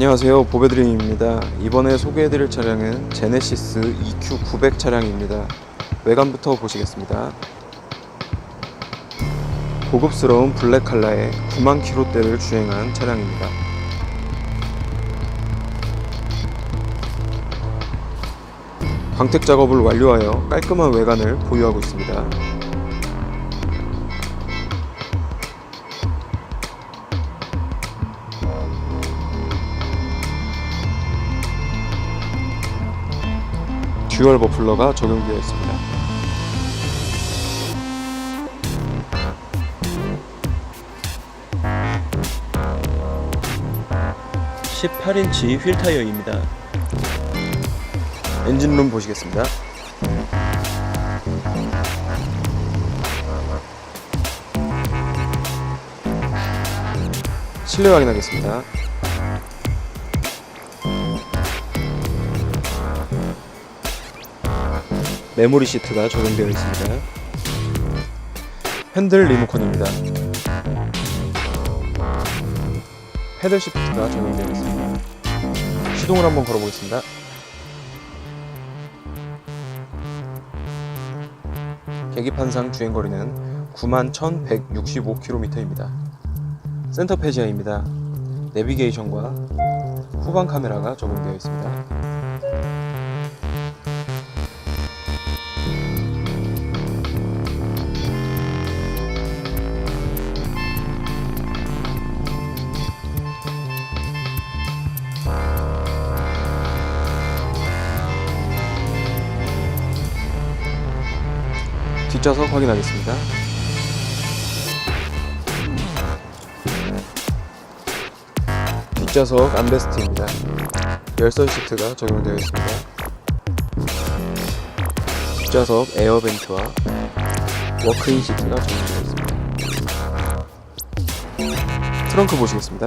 안녕하세요. 보배드림입니다. 이번에 소개해드릴 차량은 제네시스 EQ900 차량입니다. 외관부터 보시겠습니다. 고급스러운 블랙 컬러의 9만 킬로대를 주행한 차량입니다. 광택 작업을 완료하여 깔끔한 외관을 보유하고 있습니다 듀얼 버플러가 적용되어 있습니다. (18인치) 휠 타이어입니다. 엔진룸 보시겠습니다. 실내 확인하겠습니다 메모리 시트가 적용되어 있습니다. 핸들 리모컨입니다. 패들 시프트가 적용되어 있습니다. 시동을 한번 걸어보겠습니다. 계기판상 주행거리는 91,165km입니다. 센터 페지아입니다. 내비게이션과 후방 카메라가 적용되어 있습니다. 뒷좌석 확인하겠습니다. 뒷좌석 암레스트입니다. 열선 시트가 적용되어 있습니다. 뒷좌석 에어벤트와 워크인 시트가 적용되어 있습니다. 트렁크 보시겠습니다.